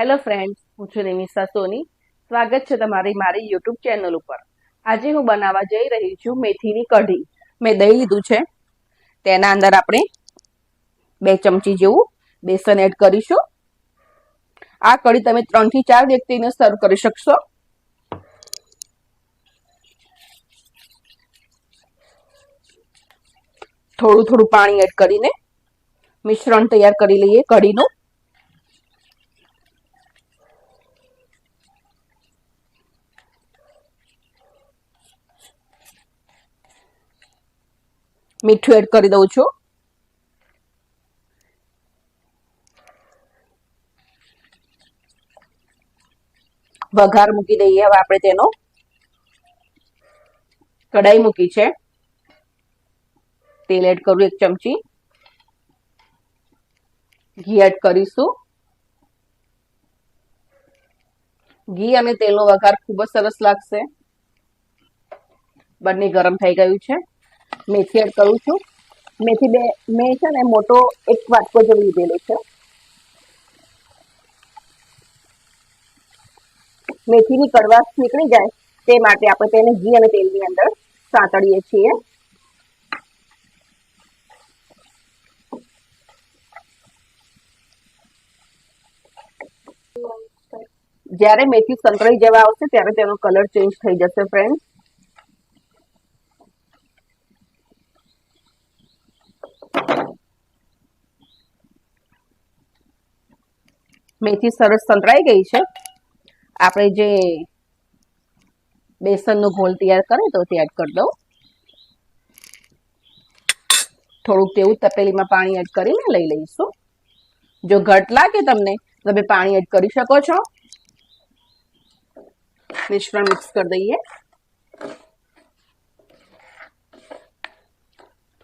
Hello friends, હું છું નિમિષા સોની. સ્વાગત છે તમારી મારી યુટ્યુબ ચેનલ ઉપર. આજે હું બનાવવા જઈ રહી છું મેથીની કઢી. મેં દહીં લીધું છે. તેના અંદર આપણે બે ચમચી જેવું બેસન એડ કરીશું. આ કઢી તમે ત્રણથી ચાર વ્યક્તિને સર્વ કરી શકશો. થોડું થોડું પાણી એડ કરીને મિશ્રણ તૈયાર કરી લઈએ કઢીનું. મીઠું એડ કરી દઉં છું. વઘાર મૂકી દઈએ હવે આપણે તેનો. કઢાઈ મૂકી છે. તેલ એડ કરું એક ચમચી. ઘી એડ કરીશું. ઘી અને તેલનો વઘાર ખૂબ જ સરસ લાગશે. બંને ગરમ થઈ ગયું છે. મેથી એડ કરું છું. મેથી બે, મેં છે ને મોટો એક વાટકો જેવું લીધેલો છે. મેથીની કડવાશ નીકળી જાય તે માટે આપણે તેને ઘી અને તેલની અંદર સાંતળીએ છીએ. જ્યારે મેથી સંકળાઈ જવા આવશે ત્યારે તેનો કલર ચેન્જ થઈ જશે ફ્રેન્ડ મેથી સરસ સંતરાઈ ગઈ છે. આપણે જે બેસનનો ઘોલ તૈયાર કર્યો તો તે એડ કરી દઉં. થોડુંક તેવું તપેલીમાં પાણી એડ કરીને લઈ લઈશું. જો ઘટ લાગે તમને, તમે પાણી એડ કરી શકો છો. મિશ્રણ મિક્સ કરી દઈએ.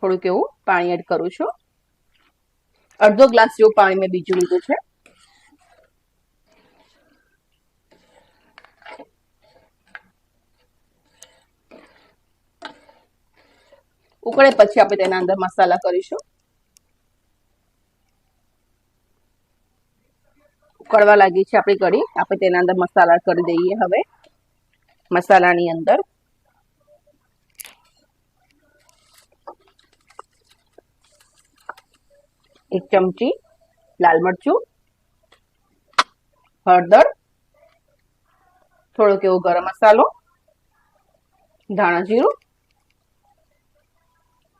થોડુંક એવું પાણી એડ કરું છું. અડધો ગ્લાસ જેવું પાણી મેં બીજું લીધું છે. ઉકળે પછી આપણે તેના અંદર મસાલા કરીશું. ઉકળવા લાગી છે આપણી કઢી. આપણે તેના અંદર મસાલા કરી દઈએ હવે. મસાલાની અંદર. એક ચમચી લાલ મરચું, હળદર, થોડોક એવો ગરમ મસાલો, ધાણા જીરું,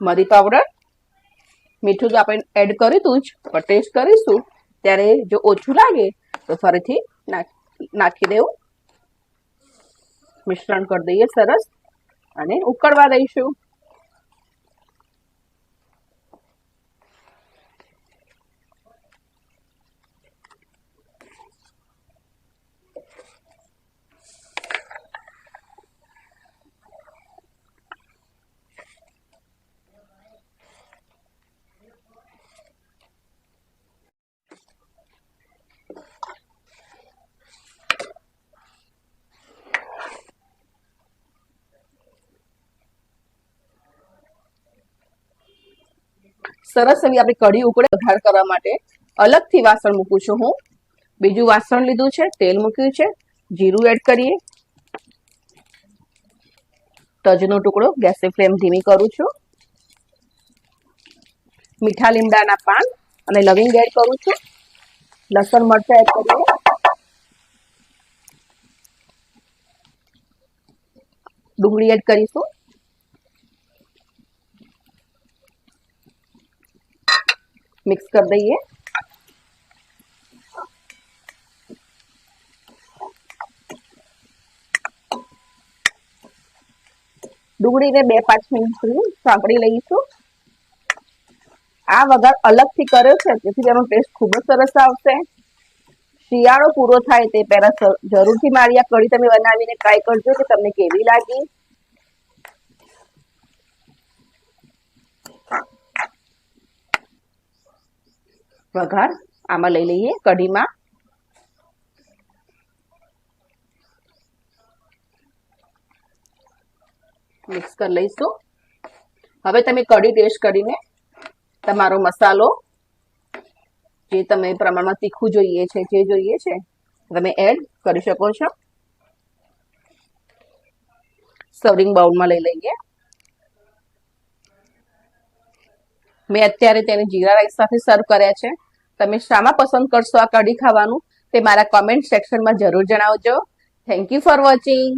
મરી પાવડર. મીઠું તો આપણે એડ કર્યું જ પણ ટેસ્ટ કરીશું, ત્યારે જો ઓછું લાગે તો ફરીથી નાખી દેવું. મિશ્રણ કરી દઈએ સરસ અને ઉકળવા દઈશું. સરસ એવી આપણી કઢી ઉકળે વઘાર કરવા માટે. અલગથી વાસણ મૂકું છું હું. બીજું વાસણ લીધું છે, તેલ મૂક્યું છે. જીરું એડ કરીએ. તજનો ટુકડો ગેસની ફ્લેમ ધીમી કરું છું. મીઠા લીમડાના પાન અને લવિંગ એડ કરું છું. લસણ, મરચાં એડ કરીએ. ડુંગળી એડ કરીશું. મિક્સ કરી દઈએ. ડુંગળીને બે પાંચ મિનિટ સુધી સાંકળી લઈશું. આ વઘાર અલગથી કર્યો છે તેથી તેનો ટેસ્ટ ખૂબ જ સરસ આવશે. શિયાળો પૂરો થાય તે પહેલા જરૂરથી મારી આ કઢી તમે બનાવીને ટ્રાય કરજો, કે તમને કેવી લાગી. વઘાર. આમાં લઈ લઈએ કઢીમાં. મિક્સ કરી લઈશું. હવે તમે કઢી ટેસ્ટ કરીને તમારો મસાલો, જે તમે પ્રમાણમાં તીખું જોઈએ છે, જે જોઈએ છે, તમે એડ કરી શકો છો. સર્વિંગ બાઉલમાં લઈ લઈએ. મેં અત્યારે તેને જીરા રાઈસ સાથે સર્વ કર્યા છે. તમે શામાં પસંદ કરશો આ કઢી ખાવાનું, તે મારા કોમેન્ટ સેક્શનમાં જરૂર જણાવજો. Thank you for watching